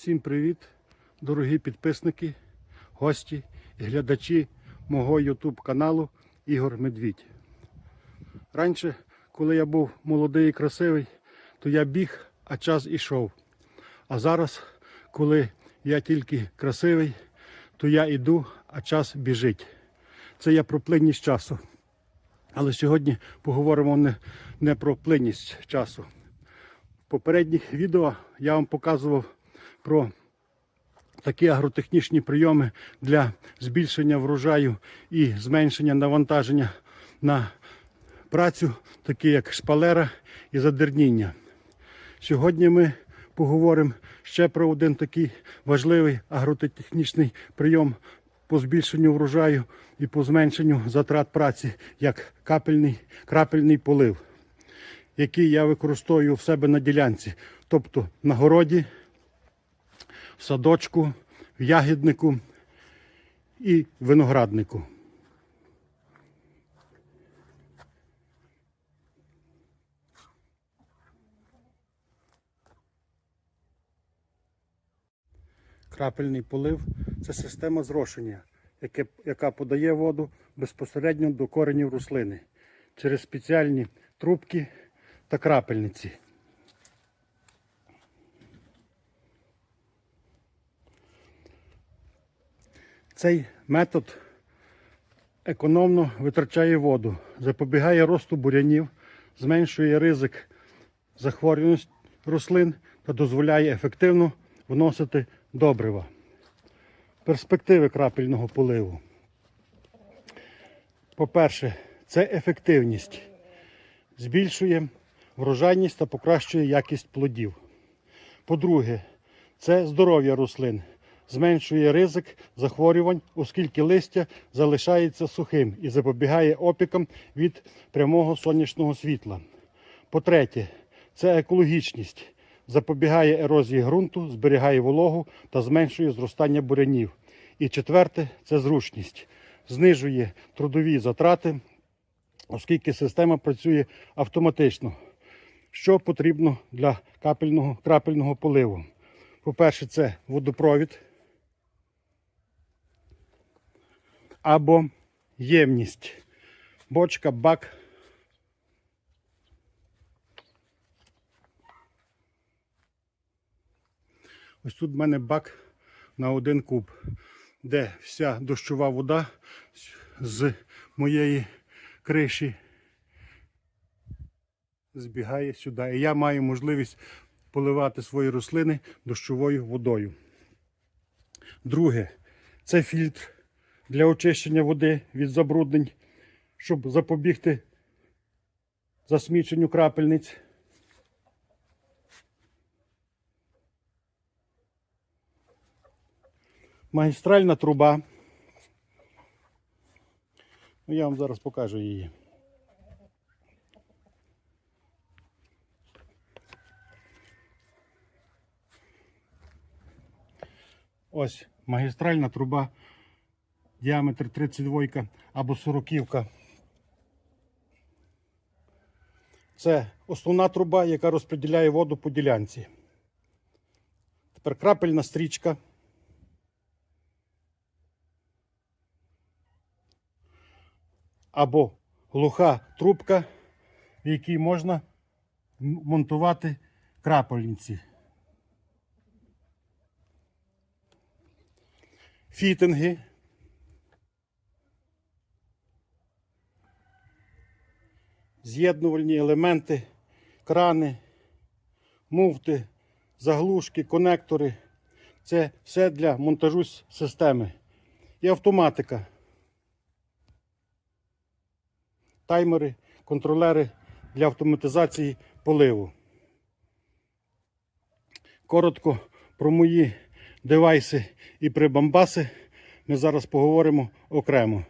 Всім привіт, дорогі підписники, гості і глядачі мого YouTube каналу Ігор Медвідь. Раніше, коли я був молодий і красивий, то я біг, а час ішов. А зараз, коли я тільки красивий, то я іду, а час біжить. Це я про плинність часу. Але сьогодні поговоримо не, не про плинність часу. В попередніх відео я вам показував про такі агротехнічні прийоми для збільшення врожаю і зменшення навантаження на працю, такі як шпалера і задерніння. Сьогодні ми поговоримо ще про один такий важливий агротехнічний прийом по збільшенню врожаю і по зменшенню затрат праці, як капельний, крапельний полив, який я використовую в себе на ділянці, тобто на городі, садочку, в ягіднику і винограднику. Крапельний полив це система зрошення, яка подає воду безпосередньо до коренів рослини через спеціальні трубки та крапельниці. Цей метод економно витрачає воду, запобігає росту бурянів, зменшує ризик захворюваності рослин та дозволяє ефективно вносити добрива. Перспективи крапельного поливу. По-перше, це ефективність. Збільшує врожайність та покращує якість плодів. По-друге, це здоров'я рослин. Зменшує ризик захворювань, оскільки листя залишається сухим і запобігає опікам від прямого сонячного світла. По-третє, це екологічність. Запобігає ерозії ґрунту, зберігає вологу та зменшує зростання бурянів. І четверте це зручність. Знижує трудові затрати, оскільки система працює автоматично. Що потрібно для капельного, крапельного поливу? По-перше, це водопровід або ємність. Бочка, бак. Ось тут в мене бак на один куб, де вся дощова вода з моєї криші збігає сюди. І я маю можливість поливати свої рослини дощовою водою. Друге, це фільтр для очищення води від забруднень, щоб запобігти засміченню крапельниць. Магістральна труба. Ну, я вам зараз покажу її. Ось магістральна труба, діаметр 32 або 40. Це основна труба, яка розподіляє воду по ділянці. Тепер крапельна стрічка. Або глуха трубка, в якій можна монтувати крапельниці. фітинги. З'єднувальні елементи, крани, муфти, заглушки, конектори. Це все для монтажу системи. І автоматика. Таймери, контролери для автоматизації поливу. Коротко про мої девайси і прибамбаси ми зараз поговоримо окремо.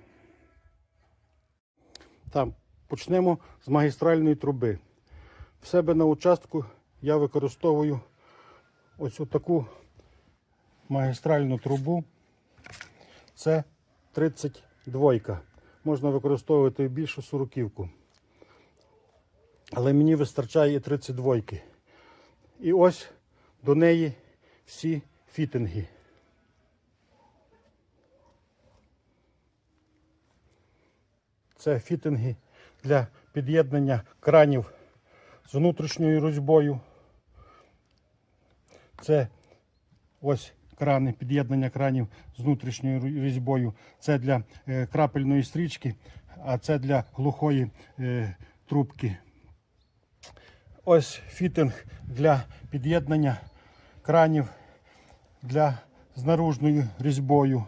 Там почнемо з магістральної труби. В себе на участку я використовую ось таку магістральну трубу. Це 32. Можна використовувати і більшу сороківку. Але мені вистачає і 32. І ось до неї всі фітинги. Це фітинги для під'єднання кранів з внутрішньою різьбою. Це ось крани, під'єднання кранів з внутрішньою різьбою. Це для е, крапельної стрічки, а це для глухої е, трубки. Ось фітинг для під'єднання кранів для з наружною різьбою.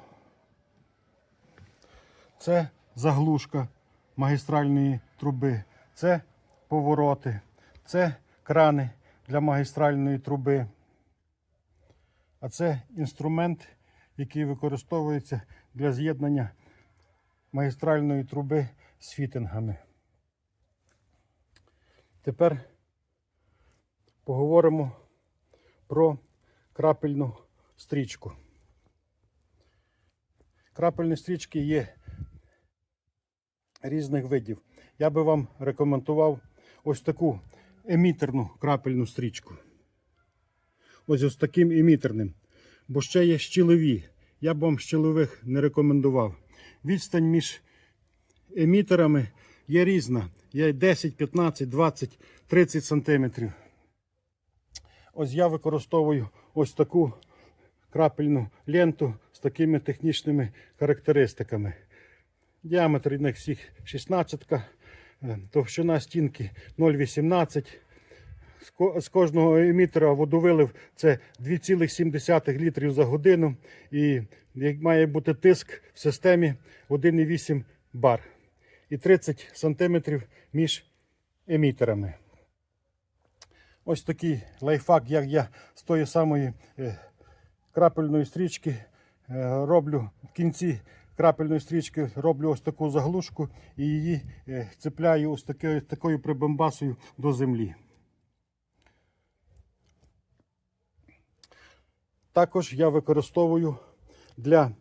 Це заглушка магістральної труби. Це повороти. Це крани для магістральної труби. А це інструмент, який використовується для з'єднання магістральної труби з фітингами. Тепер поговоримо про крапельну стрічку. Крапельні стрічки є різних видів. Я би вам рекомендував ось таку емітерну крапельну стрічку. Ось ось таким емітерним. Бо ще є щілові. Я б вам щілових не рекомендував. Відстань між емітерами є різна. Є 10, 15, 20, 30 сантиметрів. Ось я використовую ось таку крапельну ленту з такими технічними характеристиками. Діаметр від них всіх 16, е, товщина стінки 0,18. З кожного емітера водовилив це 2,7 літрів за годину. І має бути тиск в системі 1,8 бар. І 30 сантиметрів між емітерами. Ось такий лайфхак, як я з тої самої е, крапельної стрічки е, роблю в кінці крапельної стрічки роблю ось таку заглушку і її е, цепляю ось такою, такою прибамбасою до землі. Також я використовую для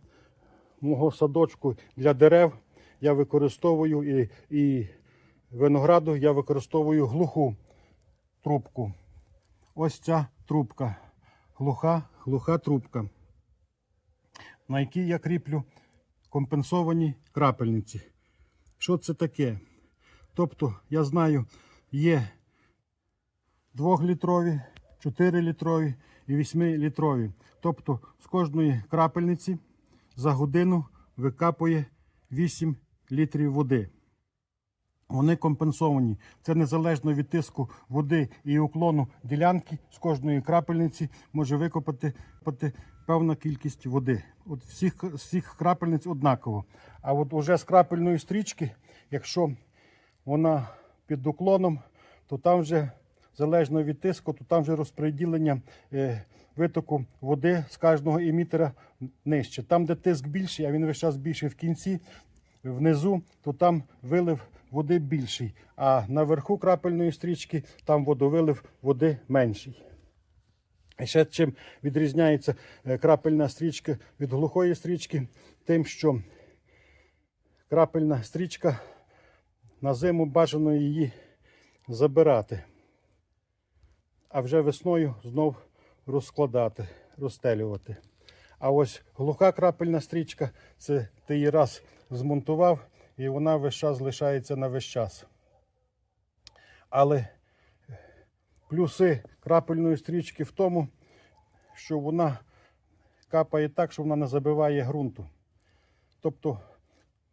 мого садочку для дерев. Я використовую і, і винограду, я використовую глуху трубку. Ось ця трубка. Глуха, глуха трубка, на якій я кріплю компенсовані крапельниці. Що це таке? Тобто, я знаю, є 2-літрові, 4-літрові і 8-літрові. Тобто з кожної крапельниці за годину викапує 8 літрів води. Вони компенсовані. Це незалежно від тиску води і уклону ділянки з кожної крапельниці може викопати пати певна кількість води. От всіх, всіх крапельниць однаково. А от уже з крапельної стрічки, якщо вона під уклоном, то там вже залежно від тиску, то там вже розподілення е, витоку води з кожного емітера нижче. Там, де тиск більший, а він весь час більший в кінці, внизу, то там вилив води більший. А наверху крапельної стрічки там водовилив води менший. І ще чим відрізняється е, крапельна стрічка від глухої стрічки, тим, що крапельна стрічка на зиму бажано її забирати, а вже весною знов розкладати, розстелювати. А ось глуха крапельна стрічка це ти її раз змонтував, і вона весь час залишається на весь час. Але плюси крапельної стрічки в тому, що вона капає так, що вона не забиває ґрунту. Тобто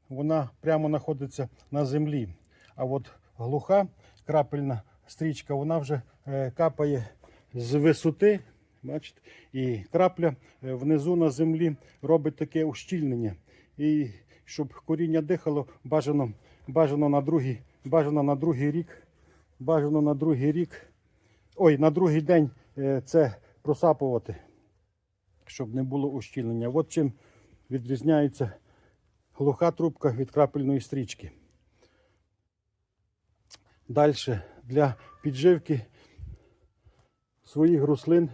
вона прямо знаходиться на землі. А от глуха крапельна стрічка, вона вже е, капає з висоти. Бачите? І крапля е, внизу на землі робить таке ущільнення. І щоб коріння дихало, бажано, бажано, на, другий, бажано на другий рік. Бажано на другий рік. Ой, на другий день е, це просапувати, щоб не було ущільнення. От чим відрізняється глуха трубка від крапельної стрічки. Далі для підживки своїх рослин.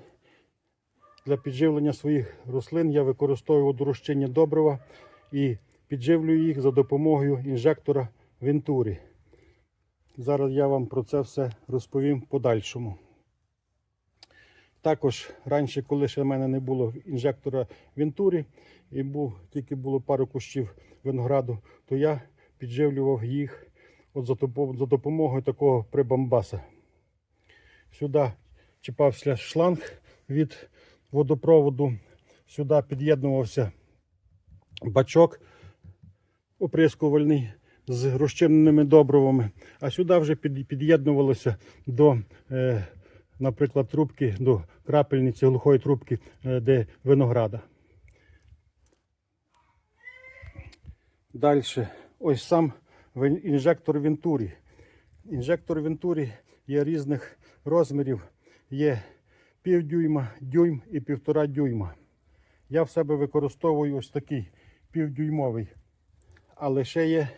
Для підживлення своїх рослин я використовую дорощення добрива і підживлюю їх за допомогою інжектора Вентурі. Зараз я вам про це все розповім в подальшому. Також раніше, коли ще в мене не було інжектора Вентурі, і був, тільки було пару кущів винограду, то я підживлював їх от за, допо- за допомогою такого прибамбаса. Сюди чіпався шланг від водопроводу, сюди під'єднувався бачок оприскувальний з розчиненими добривами, а сюди вже під'єднувалося до, е, наприклад, трубки, до крапельниці глухої трубки, е, де винограда. Далі, ось сам інжектор Вентурі. Інжектор Вентурі є різних розмірів. Є півдюйма, дюйм і півтора дюйма. Я в себе використовую ось такий півдюймовий. Але ще є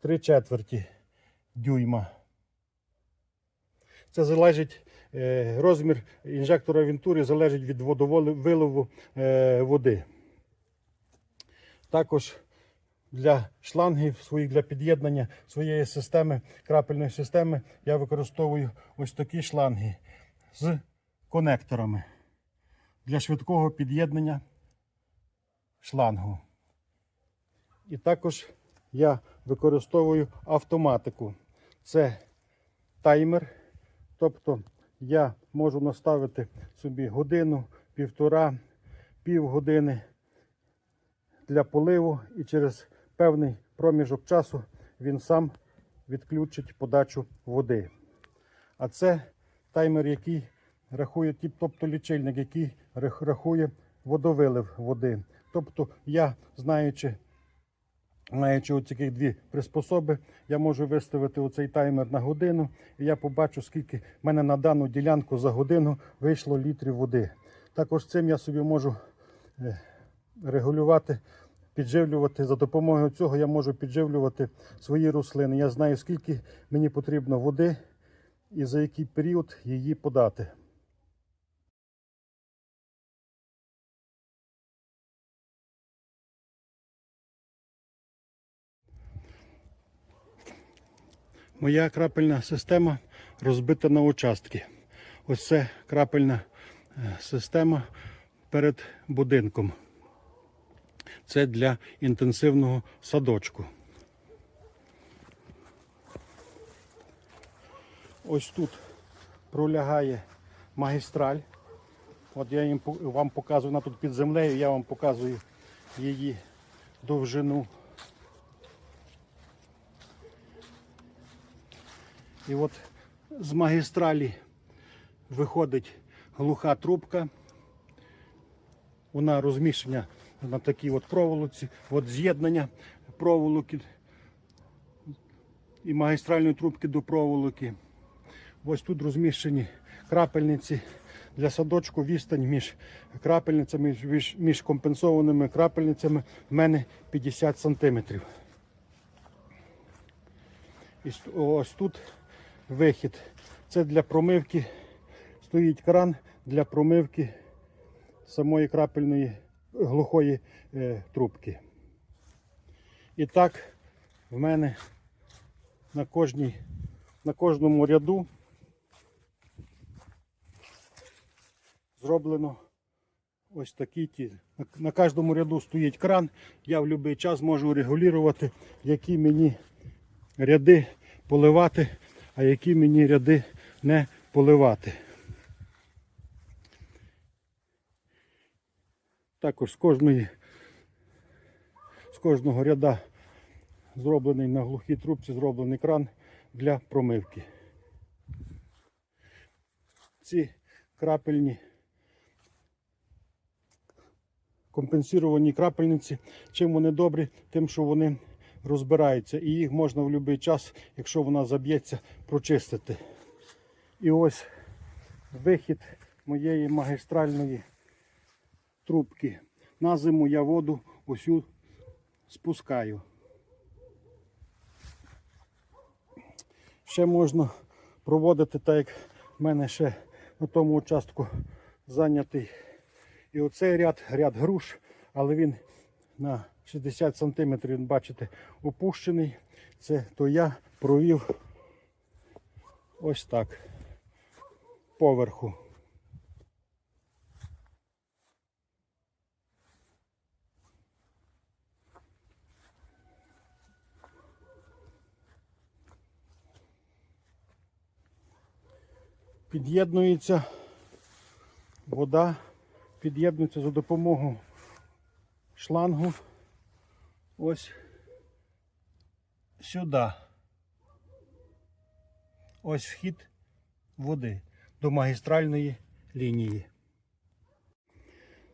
три четверті дюйма. Це залежить, розмір інжектора Вентурі залежить від водовиливу е, води. Також для шлангів своїх для під'єднання своєї системи, крапельної системи, я використовую ось такі шланги з конекторами для швидкого під'єднання шлангу. І також я використовую автоматику. Це таймер. Тобто я можу наставити собі годину, півтора, півгодини для поливу і через певний проміжок часу він сам відключить подачу води. А це таймер, який рахує, тобто лічильник, який рахує водовилив води. Тобто я, знаючи, маючи оці дві приспособи, я можу виставити оцей таймер на годину, і я побачу, скільки в мене на дану ділянку за годину вийшло літрів води. Також цим я собі можу е, регулювати, підживлювати. За допомогою цього я можу підживлювати свої рослини. Я знаю, скільки мені потрібно води і за який період її подати. Моя крапельна система розбита на участки. Ось це крапельна е, система перед будинком. Це для інтенсивного садочку. Ось тут пролягає магістраль. От я вам показую, вона тут під землею, я вам показую її довжину. І от з магістралі виходить глуха трубка. Вона розміщена на такій от проволоці, от з'єднання проволоки і магістральної трубки до проволоки. Ось тут розміщені крапельниці для садочку відстань між крапельницями, між, між компенсованими крапельницями в мене 50 сантиметрів. І ось тут вихід. Це для промивки. Стоїть кран для промивки самої крапельної глухої е, трубки. І так в мене на кожній, на кожному ряду зроблено ось такі ті. На, на кожному ряду стоїть кран. Я в будь-який час можу регулювати, які мені ряди поливати, а які мені ряди не поливати. Також з кожної з кожного ряда зроблений на глухій трубці зроблений кран для промивки. Ці крапельні компенсіровані крапельниці, чим вони добрі, тим, що вони розбираються. І їх можна в будь-який час, якщо вона заб'ється, прочистити. І ось вихід моєї магістральної трубки. На зиму я воду усю спускаю. Ще можна проводити так, як в мене ще на тому участку зайнятий і оцей ряд, ряд груш, але він на 60 см, бачите, опущений, це то я провів ось так поверху. Під'єднується вода, під'єднується за допомогою шлангу. Ось сюди. Ось вхід води до магістральної лінії.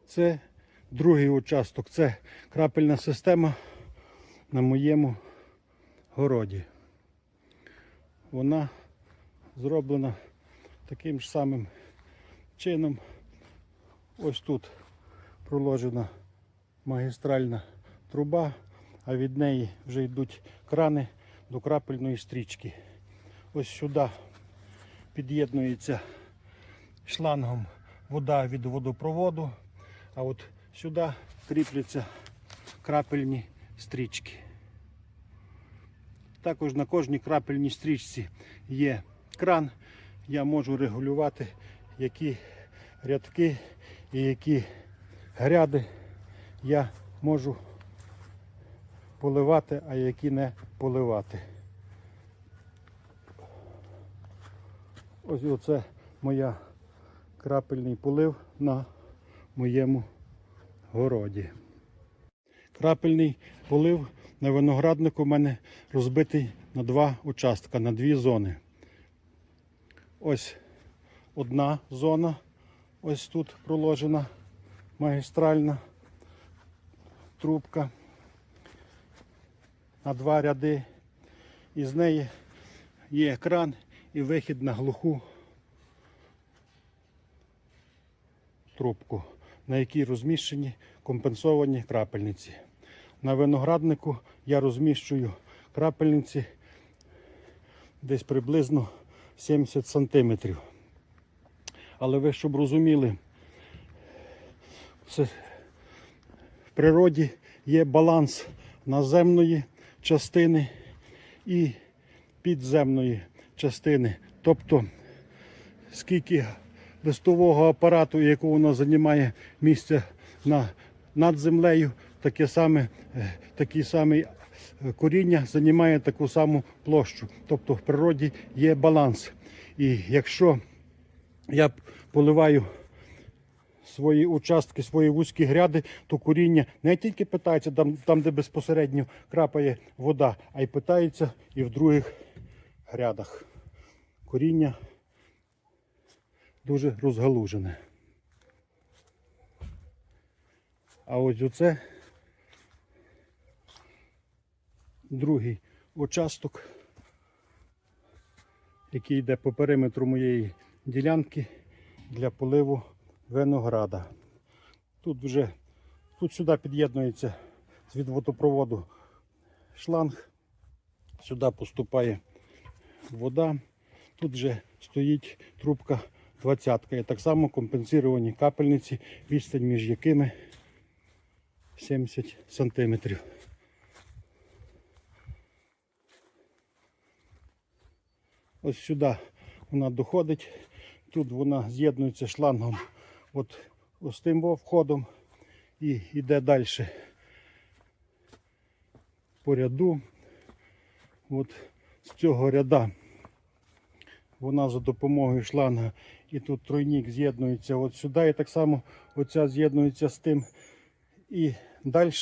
Це другий участок. Це крапельна система на моєму городі. Вона зроблена таким ж самим чином. Ось тут проложена магістральна труба, а від неї вже йдуть крани до крапельної стрічки. Ось сюди під'єднується шлангом вода від водопроводу, а от сюди кріпляться крапельні стрічки. Також на кожній крапельній стрічці є кран. Я можу регулювати, які рядки і які гряди я можу поливати, а які не поливати. Ось оце моя крапельний полив на моєму городі. Крапельний полив на винограднику у мене розбитий на два участка, на дві зони. Ось одна зона, ось тут проложена магістральна трубка на два ряди. І з неї є кран і вихід на глуху трубку, на якій розміщені компенсовані крапельниці. На винограднику я розміщую крапельниці десь приблизно 70 сантиметрів. Але ви щоб розуміли, це в природі є баланс наземної частини і підземної частини. Тобто, скільки листового апарату, якого воно займає місце на, над землею, таке саме, е, такий самий е, коріння займає таку саму площу. Тобто в природі є баланс. І якщо я поливаю свої участки, свої вузькі гряди, то коріння не тільки питається там, там, де безпосередньо крапає вода, а й питається і в других грядах. Коріння дуже розгалужене. А ось оце другий участок, який йде по периметру моєї ділянки для поливу винограда. Тут вже тут сюди під'єднується від водопроводу шланг, сюди поступає вода. Тут вже стоїть трубка 20 і так само компенсовані капельниці, відстань між якими 70 сантиметрів. Ось сюди вона доходить. Тут вона з'єднується шлангом от з тим входом і йде далі по ряду. От з цього ряда вона за допомогою шланга і тут тройник з'єднується от сюди, і так само оця з'єднується з тим. І далі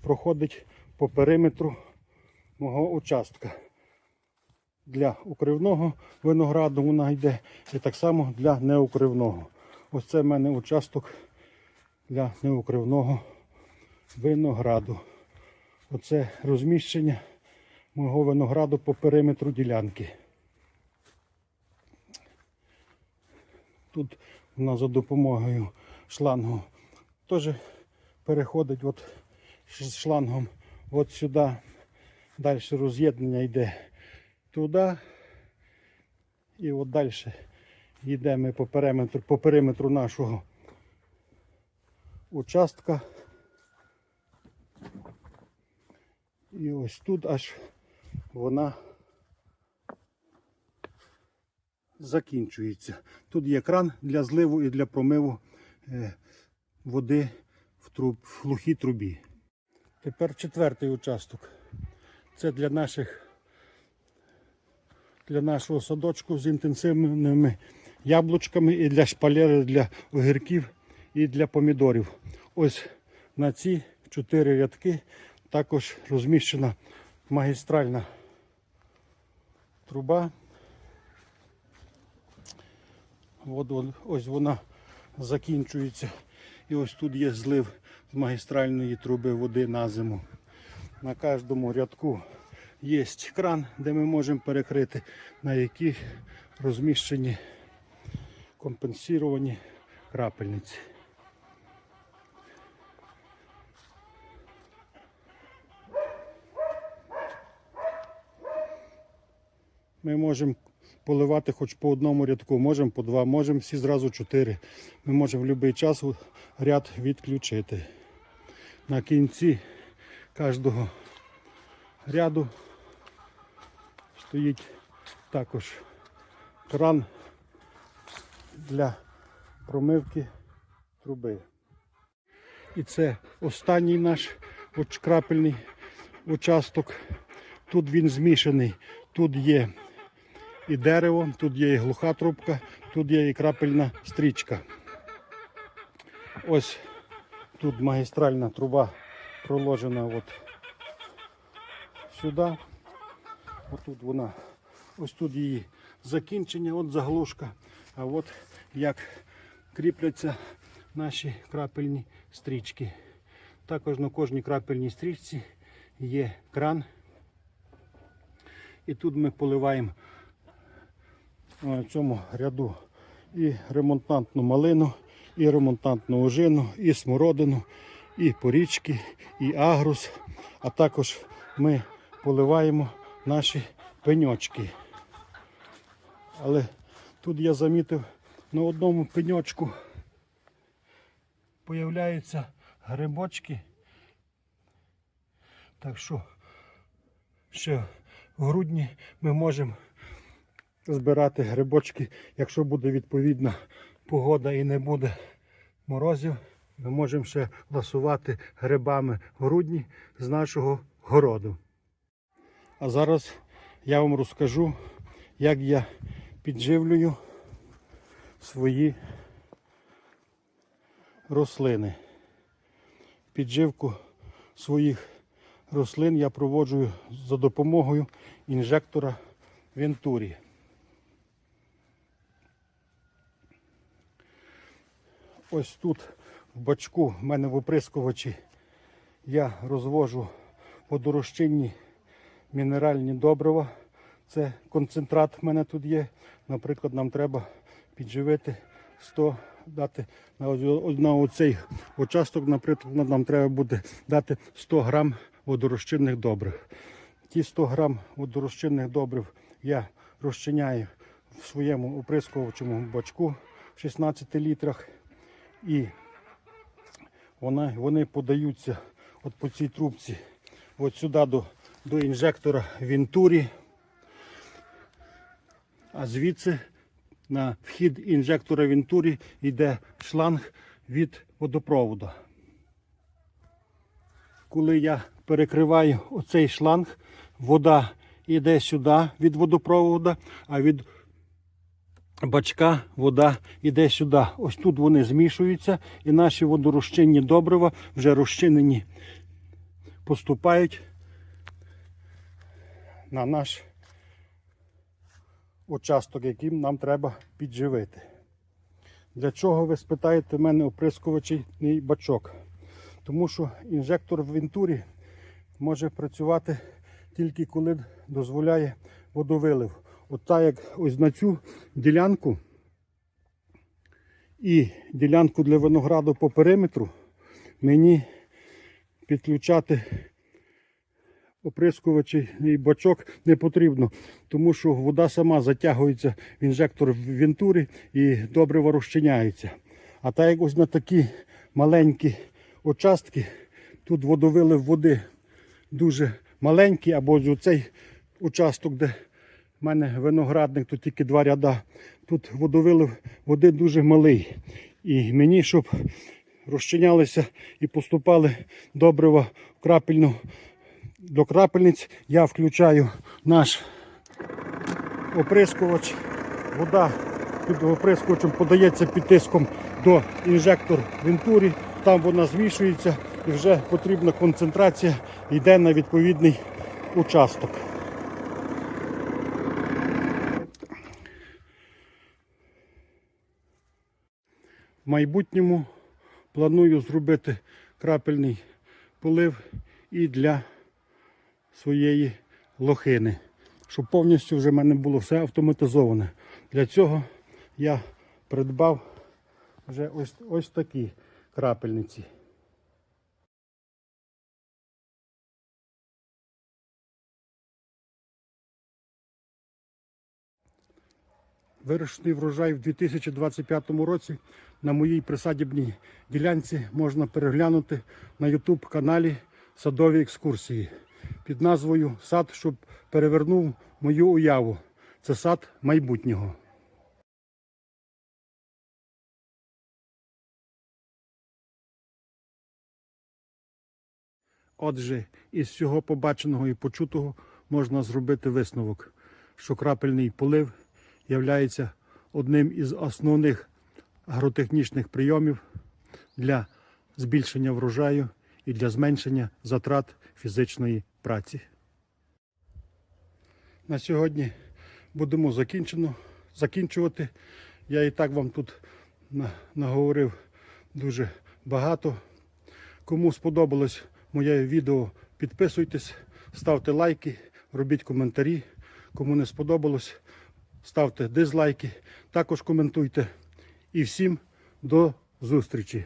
проходить по периметру мого участка. Для укривного винограду вона йде і так само для неукривного. Ось це в мене участок для неукривного винограду. Оце розміщення мого винограду по периметру ділянки. Тут вона за допомогою шлангу теж переходить от шлангом от сюди. Далі роз'єднання йде туди. І от далі йдемо по периметру, по периметру нашого участка. І ось тут аж вона закінчується. Тут є кран для зливу і для промиву е, води в, труб, в глухій трубі. Тепер четвертий участок. Це для наших для нашого садочку з інтенсивними яблучками і для шпалери для огірків і для помідорів. Ось на ці чотири рядки також розміщена магістральна труба. От, ось вона закінчується. І ось тут є злив з магістральної труби води на зиму. На кожному рядку є кран, де ми можемо перекрити, на яких розміщені компенсовані крапельниці. Ми можемо поливати хоч по одному рядку, можемо по два, можемо всі зразу чотири. Ми можемо в будь-який час ряд відключити. На кінці кожного ряду стоїть також кран для промивки труби. І це останній наш крапельний участок. Тут він змішаний. Тут є і дерево, тут є і глуха трубка, тут є і крапельна стрічка. Ось тут магістральна труба проложена от сюди. Отут вона, ось тут її закінчення, от заглушка. А от як кріпляться наші крапельні стрічки. Також на кожній крапельній стрічці є кран. І тут ми поливаємо в цьому ряду і ремонтантну малину, і ремонтантну ожину, і смородину, і порічки, і агрус. А також ми поливаємо наші пеньочки. Але тут я замітив на одному пеньочку появляються грибочки. Так що ще в грудні ми можемо збирати грибочки, якщо буде відповідна погода і не буде морозів, ми можемо ще ласувати грибами в грудні з нашого городу. А зараз я вам розкажу, як я підживлюю свої рослини. Підживку своїх рослин я проводжу за допомогою інжектора Вентурі. Ось тут в бачку в мене в оприскувачі я розвожу водорозчинні мінеральні добрива. Це концентрат в мене тут є. Наприклад, нам треба підживити 100, дати на, оцей участок, наприклад, нам треба буде дати 100 грам водорозчинних добрив. Ті 100 грам водорозчинних добрив я розчиняю в своєму оприскувачому бачку в 16 літрах. І вона, вони подаються от по цій трубці от сюди до, до інжектора Вентурі. А звідси на вхід інжектора Вентурі йде шланг від водопроводу. Коли я перекриваю оцей шланг, вода йде сюди від водопроводу, а від бачка вода йде сюди. Ось тут вони змішуються, і наші водорозчинні добрива вже розчинені поступають на наш участок, яким нам треба підживити. Для чого ви спитаєте мене оприскувачний бачок? Тому що інжектор в вентурі може працювати тільки коли дозволяє водовилив. От так як ось на цю ділянку і ділянку для винограду по периметру мені підключати оприскувачий бачок не потрібно, тому що вода сама затягується в інжектор в вентурі і добре розчиняється. А так як ось на такі маленькі участки, тут водовилив води дуже маленький, або ось оцей участок, де в мене виноградник, тут тільки два ряда. Тут водовилив води дуже малий. І мені, щоб розчинялися і поступали добрива в крапельну до крапельниць, я включаю наш оприскувач. Вода під оприскувачем подається під тиском до інжектор вентурі. Там вона змішується і вже потрібна концентрація йде на відповідний участок. В майбутньому планую зробити крапельний полив і для своєї лохини, щоб повністю вже в мене було все автоматизоване. Для цього я придбав вже ось, ось такі крапельниці. Вирощений врожай в 2025 році на моїй присадібній ділянці можна переглянути на YouTube каналі Садові екскурсії під назвою Сад, щоб перевернув мою уяву. Це сад майбутнього. Отже, із всього побаченого і почутого можна зробити висновок, що крапельний полив являється одним із основних агротехнічних прийомів для збільшення врожаю і для зменшення затрат фізичної праці. На сьогодні будемо закінчено, закінчувати. Я і так вам тут наговорив дуже багато. Кому сподобалось моє відео, підписуйтесь, ставте лайки, робіть коментарі. Кому не сподобалось, ставте дизлайки, також коментуйте. І всім до зустрічі!